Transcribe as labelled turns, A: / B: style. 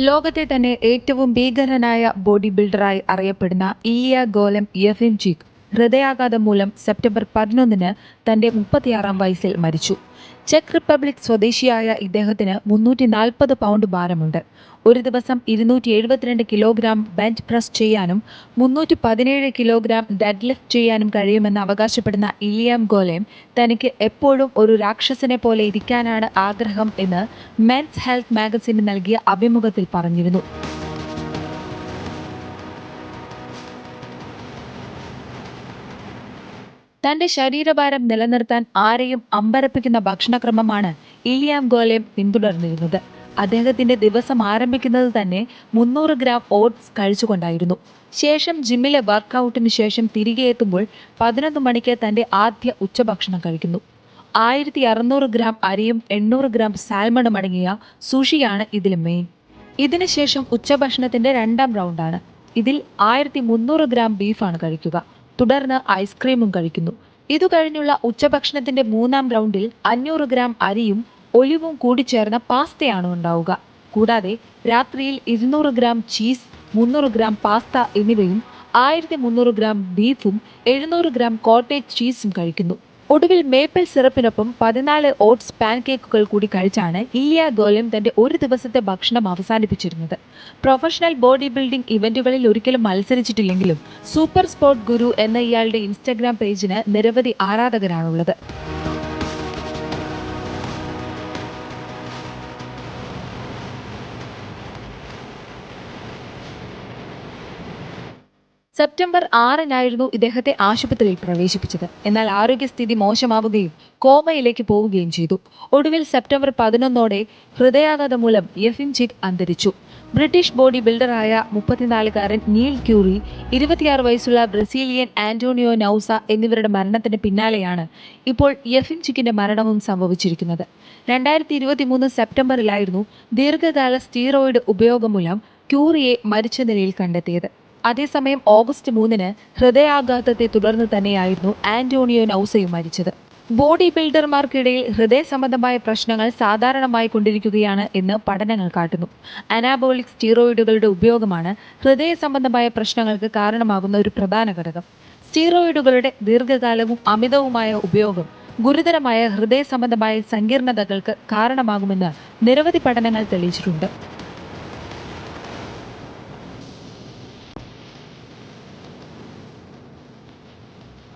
A: ലോകത്തെ തന്നെ ഏറ്റവും ഭീകരനായ ബോഡി ബിൽഡറായി അറിയപ്പെടുന്ന ഇയ ഗോലം യഫിംചിക് ഹൃദയാഘാതം മൂലം സെപ്റ്റംബർ പതിനൊന്നിന് തന്റെ മുപ്പത്തിയാറാം വയസ്സിൽ മരിച്ചു. ചെക്ക് റിപ്പബ്ലിക് സ്വദേശിയായ ഇദ്ദേഹത്തിന് മുന്നൂറ്റി നാൽപ്പത് പൗണ്ട് ഭാരമുണ്ട്. ഒരു ദിവസം ഇരുന്നൂറ്റി എഴുപത്തിരണ്ട് കിലോഗ്രാം ബെഞ്ച് പ്രസ് ചെയ്യാനും മുന്നൂറ്റി പതിനേഴ് കിലോഗ്രാം ഡെഡ് ലിഫ്റ്റ് ചെയ്യാനും കഴിയുമെന്ന് അവകാശപ്പെടുന്ന ഇലിയാം ഗോലെം തനിക്ക് എപ്പോഴും ഒരു രാക്ഷസനെ പോലെ ഇരിക്കാനാണ് ആഗ്രഹം എന്ന് മെൻസ് ഹെൽത്ത് മാഗസിന് നൽകിയ അഭിമുഖത്തിൽ പറഞ്ഞിരുന്നു. തന്റെ ശരീരഭാരം നിലനിർത്താൻ ആരെയും അമ്പരപ്പിക്കുന്ന ഭക്ഷണക്രമമാണ് ഇലിയാം ഗോലെം പിന്തുടർന്നിരുന്നത്. അദ്ദേഹത്തിന്റെ ദിവസം ആരംഭിക്കുന്നത് തന്നെ മുന്നൂറ് ഗ്രാം ഓട്സ് കഴിച്ചുകൊണ്ടായിരുന്നു. ശേഷം ജിമ്മിലെ വർക്കൗട്ടിന് ശേഷം തിരികെ എത്തുമ്പോൾ പതിനൊന്ന് മണിക്ക് തന്റെ ആദ്യ ഉച്ചഭക്ഷണം കഴിക്കുന്നു. ആയിരത്തി അറുന്നൂറ് ഗ്രാം അരിയും എണ്ണൂറ് ഗ്രാം സാൽമണും അടങ്ങിയ സുഷിയാണ് ഇതിൽ മെയിൻ ഇതിനുശേഷം ഉച്ചഭക്ഷണത്തിന്റെ രണ്ടാം റൗണ്ടാണ് ഇതിൽ ആയിരത്തി മുന്നൂറ് ഗ്രാം ബീഫാണ് കഴിക്കുക. തുടർന്ന് ഐസ്ക്രീമും കഴിക്കുന്നു. ഇതു കഴിഞ്ഞുള്ള ഉച്ചഭക്ഷണത്തിന്റെ മൂന്നാം റൗണ്ടിൽ അഞ്ഞൂറ് ഗ്രാം അരിയും ഒലിവും കൂടി ചേർന്ന പാസ്തയാണ് ഉണ്ടാവുക. കൂടാതെ രാത്രിയിൽ ഇരുന്നൂറ് ഗ്രാം ചീസ് മുന്നൂറ് ഗ്രാം പാസ്ത എന്നിവയും ആയിരത്തി മുന്നൂറ് ഗ്രാം ബീഫും എഴുന്നൂറ് ഗ്രാം കോട്ടേജ് ചീസും കഴിക്കുന്നു. ഒടുവിൽ മേപ്പിൾ സിറപ്പിനൊപ്പം പതിനാല് ഓട്സ് പാൻകേക്കുകൾ കൂടി കഴിച്ചാണ് ഇലിയ ഗോലം തന്റെ ഒരു ദിവസത്തെ ഭക്ഷണം അവസാനിപ്പിച്ചിരുന്നത്. പ്രൊഫഷണൽ ബോഡി ബിൽഡിംഗ് ഇവന്റുകളിൽ ഒരിക്കലും മത്സരിച്ചിട്ടില്ലെങ്കിലും സൂപ്പർ സ്പോർട്ട് ഗുരു എന്ന ഇയാളുടെ ഇൻസ്റ്റഗ്രാം പേജിന് നിരവധി ആരാധകരാണുള്ളത്. സെപ്റ്റംബർ ആറിനായിരുന്നു ഇദ്ദേഹത്തെ ആശുപത്രിയിൽ പ്രവേശിപ്പിച്ചത്. എന്നാൽ ആരോഗ്യസ്ഥിതി മോശമാവുകയും കോമയിലേക്ക് പോവുകയും ചെയ്തു. ഒടുവിൽ സെപ്റ്റംബർ പതിനൊന്നോടെ ഹൃദയാഘാതം മൂലം യഫിൻചിക് അന്തരിച്ചു. ബ്രിട്ടീഷ് ബോഡി ബിൽഡറായ മുപ്പത്തിനാലുകാരൻ നീൽ ക്യൂറി ഇരുപത്തിയാറ് വയസ്സുള്ള ബ്രസീലിയൻ ആന്റോണിയോ നൌസ എന്നിവരുടെ മരണത്തിന് പിന്നാലെയാണ് ഇപ്പോൾ യഫിൻചിക്കിന്റെ മരണവും സംഭവിച്ചിരിക്കുന്നത്. രണ്ടായിരത്തി ഇരുപത്തി മൂന്ന് സെപ്റ്റംബറിലായിരുന്നു ദീർഘകാല സ്റ്റീറോയിഡ് ഉപയോഗം മൂലം ക്യൂറിയെ മരിച്ച നിലയിൽ കണ്ടെത്തിയത്. അതേസമയം ഓഗസ്റ്റ് മൂന്നിന് ഹൃദയാഘാതത്തെ തുടർന്ന് തന്നെയായിരുന്നു ആന്റോണിയോ നൌസയും മരിച്ചത്. ബോഡി ബിൽഡർമാർക്കിടയിൽ ഹൃദയ സംബന്ധമായ പ്രശ്നങ്ങൾ സാധാരണമായി കൊണ്ടിരിക്കുകയാണ് എന്ന് പഠനങ്ങൾ കാട്ടുന്നു. അനാബോളിക് സ്റ്റീറോയിഡുകളുടെ ഉപയോഗമാണ് ഹൃദയ സംബന്ധമായ പ്രശ്നങ്ങൾക്ക് കാരണമാകുന്ന ഒരു പ്രധാന ഘടകം. സ്റ്റീറോയിഡുകളുടെ ദീർഘകാലവും അമിതവുമായ ഉപയോഗം ഗുരുതരമായ ഹൃദയ സംബന്ധമായ സങ്കീർണതകൾക്ക് കാരണമാകുമെന്ന് നിരവധി പഠനങ്ങൾ തെളിയിച്ചിട്ടുണ്ട്.